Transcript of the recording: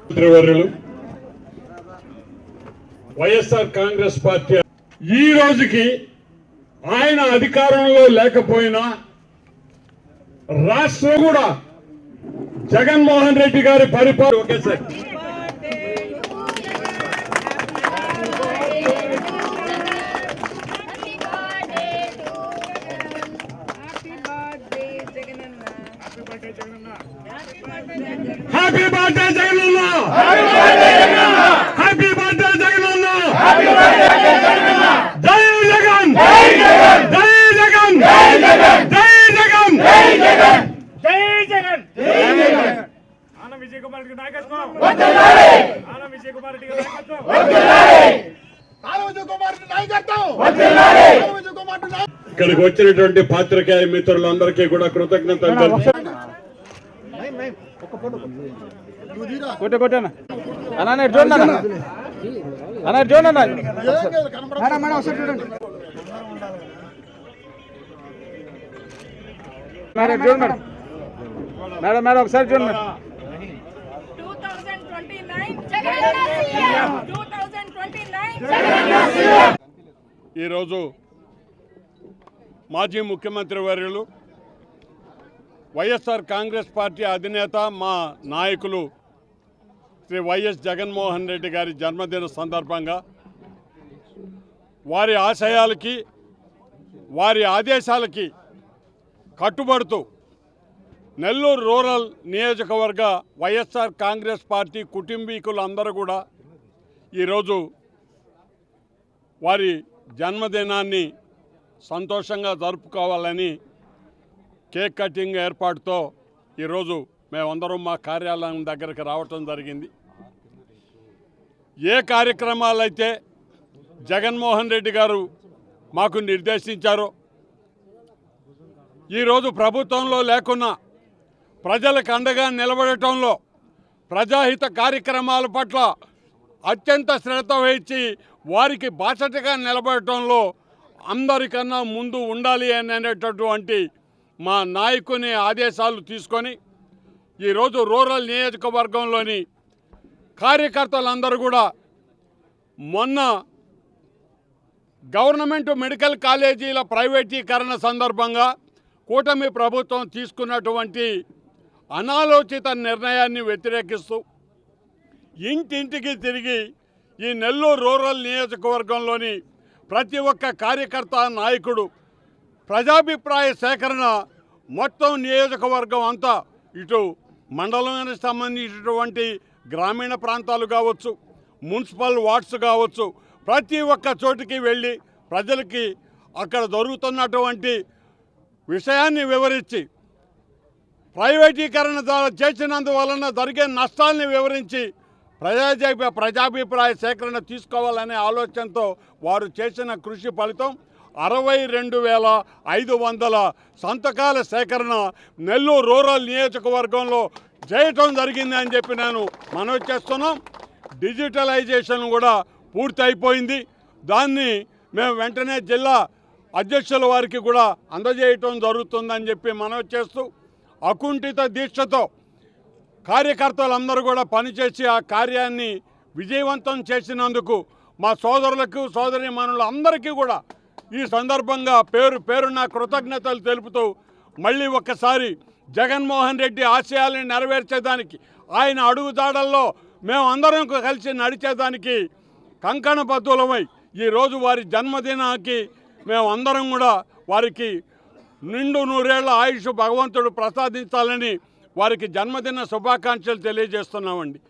మంత్రివర్యులు వైఎస్ఆర్ కాంగ్రెస్ పార్టీ ఈ రోజుకి ఆయన అధికారంలో లేకపోయినా రాష్ట్రం కూడా జగన్మోహన్ రెడ్డి గారి పరిపాలన ఒకేసారి హ్యాపీ బర్త్డే జగనన్న హ్యాపీ బర్త్డే జగనన్న జై జగన్ జై జగన్ జై జగన్ జై జగన్ ఆన విజయ్ కుమార్ రెడ్డి నాయకత్వం ఆన విజయ్ కుమార్ రెడ్డి నాయకత్వం ఆరోగ్య కుమారుడి నాయకత్వం ఆరోగ్య కుమారుడి నాయకత్వం ఇక్కడికి వచ్చినటువంటి పాత్రికేయ మిత్రులందరికీ కూడా కృతజ్ఞతలు కొట్టే కొట్టాను అన్న. చూడండి అన్న చూడండి అన్న. మేడం చూడండి మేడం మేడం మేడం ఒకసారి చూడండి. మేడం 2029 జగనన్న సీఎం 2029 జగనన్న ఈరోజు మాజీ ముఖ్యమంత్రి వర్యులు వైఎస్ఆర్ కాంగ్రెస్ పార్టీ అధినేత మా నాయకులు శ్రీ వైఎస్ జగన్మోహన్ రెడ్డి గారి జన్మదిన సందర్భంగా వారి ఆశయాలకి వారి ఆదేశాలకి కట్టుబడుతూ నెల్లూరు రూరల్ నియోజకవర్గ వైఎస్ఆర్ కాంగ్రెస్ పార్టీ కుటుంబీకులందరూ కూడా ఈరోజు వారి జన్మదినాన్ని సంతోషంగా జరుపుకోవాలని కేక్ కటింగ్ ఏర్పాటుతో ఈరోజు మేమందరం మా కార్యాలయం దగ్గరికి రావటం జరిగింది. ఏ కార్యక్రమాలైతే జగన్మోహన్ రెడ్డి గారు మాకు నిర్దేశించారో ఈరోజు ప్రభుత్వంలో లేకున్నా ప్రజలకు అండగా నిలబడటంలో ప్రజాహిత కార్యక్రమాల పట్ల అత్యంత శ్రద్ధ వహించి వారికి బాసటగా నిలబడటంలో అందరికన్నా ముందు ఉండాలి అని అనేటటువంటి మా నాయకుని ఆదేశాలు తీసుకొని ఈరోజు రూరల్ నియోజకవర్గంలోని కార్యకర్తలందరూ కూడా మొన్న గవర్నమెంట్ మెడికల్ కాలేజీల ప్రైవేటీకరణ సందర్భంగా కూటమి ప్రభుత్వం తీసుకున్నటువంటి అనాలోచిత నిర్ణయాన్ని వ్యతిరేకిస్తూ ఇంటింటికి తిరిగి ఈ నెల్లూరు రూరల్ నియోజకవర్గంలోని ప్రతి ఒక్క కార్యకర్త నాయకుడు ప్రజాభిప్రాయ సేకరణ మొత్తం నియోజకవర్గం అంతా ఇటు మండలానికి సంబంధించినటువంటి గ్రామీణ ప్రాంతాలు కావచ్చు మున్సిపల్ వార్డ్స్ కావచ్చు ప్రతి ఒక్క చోటికి వెళ్ళి ప్రజలకి అక్కడ జరుగుతున్నటువంటి విషయాన్ని వివరించి ప్రైవేటీకరణ ద్వారా చేసినందువలన జరిగే నష్టాల్ని వివరించి ప్రజా ప్రజాభిప్రాయ సేకరణ తీసుకోవాలనే ఆలోచనతో వారు చేసిన కృషి ఫలితం అరవై రెండు వేల ఐదు వందల సంతకాల సేకరణ నెల్లూరు రూరల్ నియోజకవర్గంలో చేయటం జరిగింది అని చెప్పి నేను మనవి చేస్తున్నాం. డిజిటలైజేషన్ కూడా పూర్తి అయిపోయింది దాన్ని మేము వెంటనే జిల్లా అధ్యక్షుల వారికి కూడా అందజేయటం జరుగుతుందని చెప్పి మనవి చేస్తూ అకుంఠిత దీక్షతో కార్యకర్తలందరూ కూడా పనిచేసి ఆ కార్యాన్ని విజయవంతం చేసినందుకు మా సోదరులకు సోదరి అందరికీ కూడా ఈ సందర్భంగా పేరు పేరున కృతజ్ఞతలు తెలుపుతూ మళ్ళీ ఒక్కసారి జగన్మోహన్ రెడ్డి ఆశయాలను నెరవేర్చేదానికి ఆయన అడుగుజాడల్లో మేము అందరం కలిసి నడిచేదానికి కంకణ కంకణబద్ధులమై ఈరోజు వారి జన్మదినానికి మేము అందరం కూడా వారికి నిండు నూరేళ్ళ ఆయుష్ భగవంతుడు ప్రసాదించాలని వారికి జన్మదిన శుభాకాంక్షలు తెలియజేస్తున్నామండి.